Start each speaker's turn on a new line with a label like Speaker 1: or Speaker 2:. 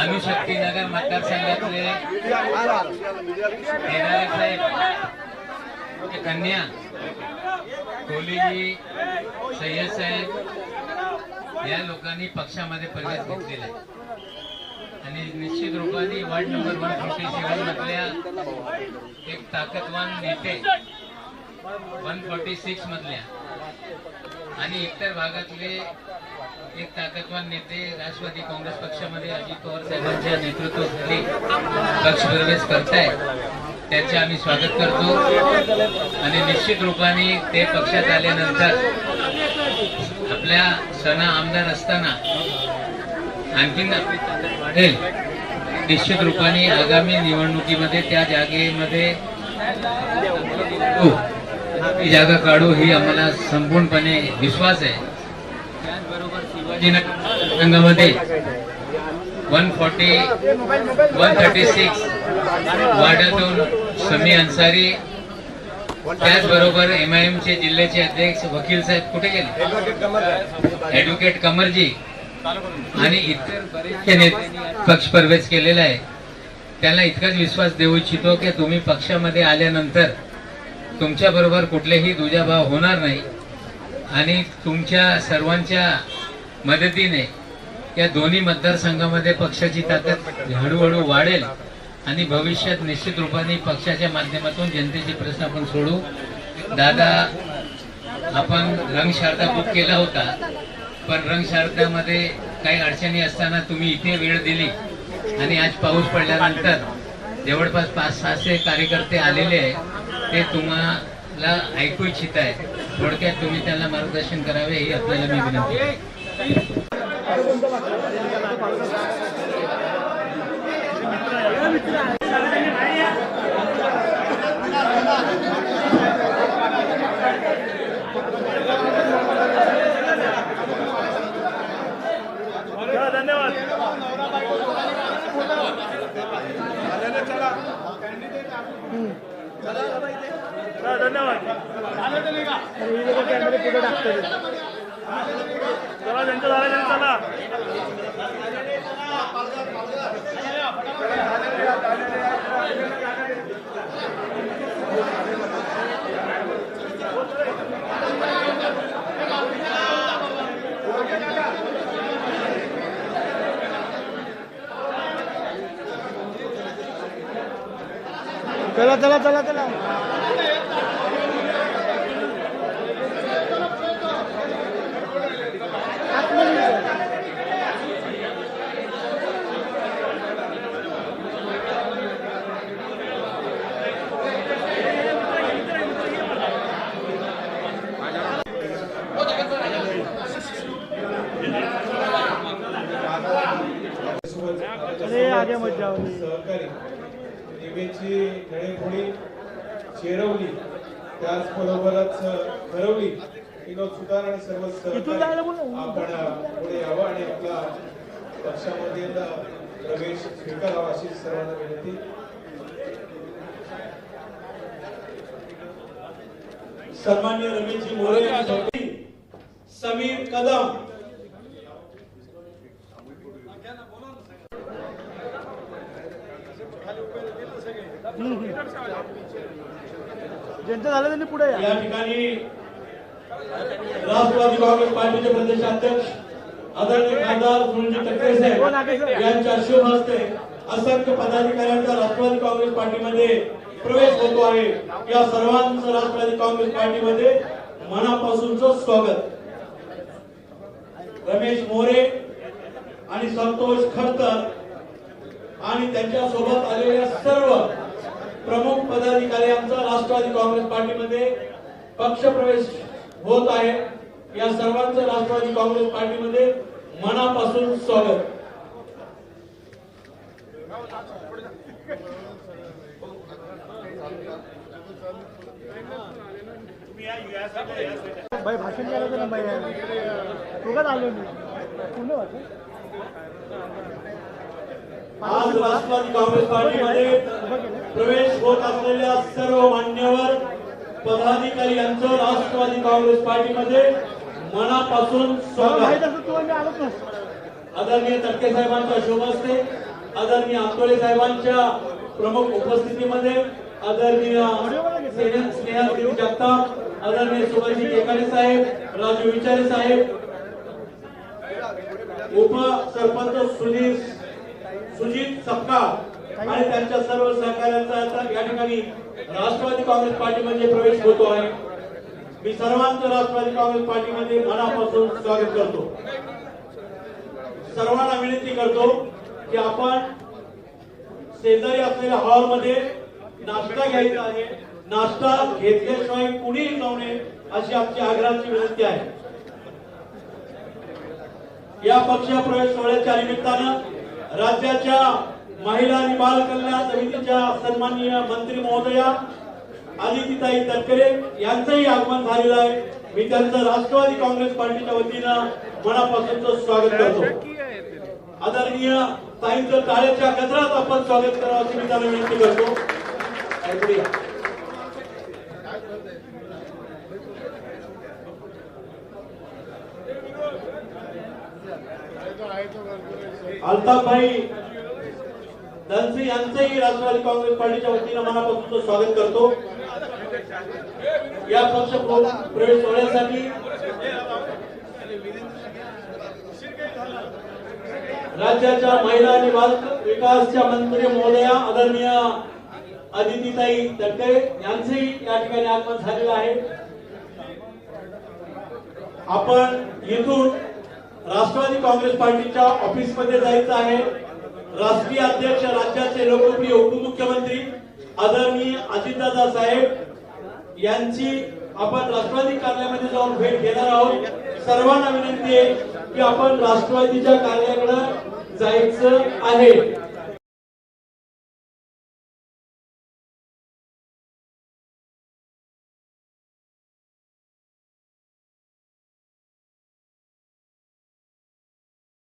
Speaker 1: अणुशक्तीनगर मतदारसंघातले केदारे साहेब ते कन्या कोलीजी सय्यद साहेब या लोकांनी पक्षामध्ये प्रवेश घेतलेला आहे. आणि निश्चित रूपाने ward number one forty seven मधल्या एक ताकदवान नेते वन फोर्टी सिक्स मधल्या आणि इतर भागातले एक ताकदवान नेते राष्ट्रवादी काँग्रेस पक्षामध्ये अजित पवार साहेबांच्या नेतृत्वाखाली पक्ष प्रवेश करताय त्याचे आम्ही स्वागत करतो. आणि निश्चित रूपाने ते पक्षात आल्यानंतर आपल्या सणा आमदार असताना आणखीन निश्चित रूपाने आगामी निवडणुकीमध्ये त्या जागेमध्ये ही ती जागा काढू ही आम्हाला संपूर्णपणे विश्वास आहे. त्याचबरोबर शिवाजीनगर रंगामध्ये one forty one thirty six वार्डातून Sami Ansari त्याचबरोबर एम आय एमचे जिल्ह्याचे अध्यक्ष वकील साहेब कुठे गेले? ऍडव्होकेट कमरजी आणि इतर बरेचसे नेत्यांनी पक्ष प्रवेश केलेला आहे. त्यांना इतकाच विश्वास देऊ इच्छितो की तुम्ही पक्षामध्ये आल्यानंतर तुमच्या बरोबर कुठलेही दुजाभाव होणार नाही आणि तुमच्या सर्वांच्या मदतीने या दोन्ही मतदारसंघामध्ये पक्षाची ताकद हळूहळू वाढेल आणि भविष्यात निश्चित रूपाने पक्षाच्या माध्यमातून जनतेचे प्रश्न आपण सोडू. दादा आपण रंगशारदा बुक केला होता पण रंगशारदामध्ये काही अडचणी असताना तुम्ही इथे वेळ दिली आणि आज पाऊस पडल्यानंतर जवळपास पाच सहाशे कार्यकर्ते आलेले आहे. ते तुम्हाला ऐकू इच्छित आहे थोडक्यात तुम्ही त्यांना मार्गदर्शन करावे ही आपल्याला मी विनंती करतो.
Speaker 2: चला, धन्यवाद चला, धन्यवाद. चला त्यांचं झालं त्यांचं चला
Speaker 3: चला चला चला चला अरे आगे मजा
Speaker 4: रेल्वेची खेळेपुढी शेरवली त्याचबरोबरच ठरवली विनोद सुतार आणि सर्व. आपण पुढे यावं आणि आपला पक्षामधील प्रवेश स्वीकारावा अशी सर्वांना विनंती.
Speaker 5: सन्मान्य रमेशजी मोरे समीर कदम.
Speaker 3: ज्यांचं झालं त्यांनी पुढे या.
Speaker 5: ठिकाणी राष्ट्रवादी काँग्रेस पार्टीचे प्रदेशाध्यक्ष आदरणीय खासदार सुनील टक्के
Speaker 3: कोण आहे
Speaker 5: साहेब
Speaker 3: सर?
Speaker 5: यांच्या शुभ हस्ते असंख्य पदाधिकाऱ्यांचा राष्ट्रवादी काँग्रेस पार्टीमध्ये प्रवेश होतो आहे. या सर्वांचं राष्ट्रवादी काँग्रेस पार्टीमध्ये मनापासूनच स्वागत. रमेश मोरे आणि संतोष खडतर आणि त्यांच्यासोबत आलेल्या सर्व प्रमुख पदाधिकाऱ्यांचा राष्ट्रवादी काँग्रेस पार्टीमध्ये पक्षप्रवेश होत आहे. या सर्वांचं राष्ट्रवादी काँग्रेस पार्टीमध्ये मनापासून स्वागत.
Speaker 3: भाषण
Speaker 5: आज राष्ट्रवादी काँग्रेस पार्टीमध्ये प्रवेश होत असलेल्या सर्व मान्यवर पदाधिकारी यांचं राष्ट्रवादी काँग्रेस पार्टीमध्ये मनापासून स्वागत. आदरणीय तटके साहेबांच्या शुभ हस्ते आदरणीय आंतोळे साहेबांच्या प्रमुख उपस्थितीमध्ये आदरणीय स्नेह- स्नेहासिरी जगताप आदरणीय सुभाषजी केकाडे साहेब राजू विचारे साहेब उपसरपंच सुनील सुजित सपकाळ आणि त्यांच्या सर्व सहकार्यांचा आता या ठिकाणी राष्ट्रवादी काँग्रेस पार्टीमध्ये प्रवेश होतो आहे. मी सर्वांचं राष्ट्रवादी काँग्रेस पार्टीमध्ये मनापासून स्वागत करतो. सर्वांना विनंती करतो की आपण शेजारी असलेल्या हॉलमध्ये नाश्ता घ्यायचा आहे. नाश्ता घेतल्याशिवाय कुणीही जाऊ नये अशी आमची आग्रहाची विनंती आहे. या पक्ष प्रवेश सोहळ्याच्या निमित्तानं राज्याच्या महिला आणि बाल कल्याण समितीच्या सन्माननीय मंत्री महोदया आदितीताई तटकरे यांचंही आगमन झालेलं आहे. मी त्यांचं राष्ट्रवादी काँग्रेस पार्टीच्या वतीनं मनापासूनच स्वागत करतो. आदरणीय ताईंचं टाळ्याच्या गजरात आपण स्वागत करावं अशी मी त्यांना विनंती करतो. ऐकूया. अल्ताफ यांचंही राष्ट्रवादी काँग्रेस पार्टीच्या वतीनं मनापासून स्वागत करतो. या पक्ष प्रवेश सोहळ्यासाठी राज्याच्या महिला आणि बाल विकासच्या मंत्री महोदया आदरणीय अदितीताई तटकरे यांचंही या ठिकाणी आगमन झालेलं आहे. आपण येथून राष्ट्रवादी काँग्रेस पार्टीच्या ऑफिसमध्ये जायचं आहे. राष्ट्रीय अध्यक्ष राज्याचे लोकप्रिय उपमुख्यमंत्री आदरणीय अजितदादा साहेब यांची आपण राष्ट्रवादी कार्यालयामध्ये जाऊन भेट घेणार आहोत. सर्वांना विनंती आहे की आपण राष्ट्रवादीच्या कार्याकडे जायचं आहे.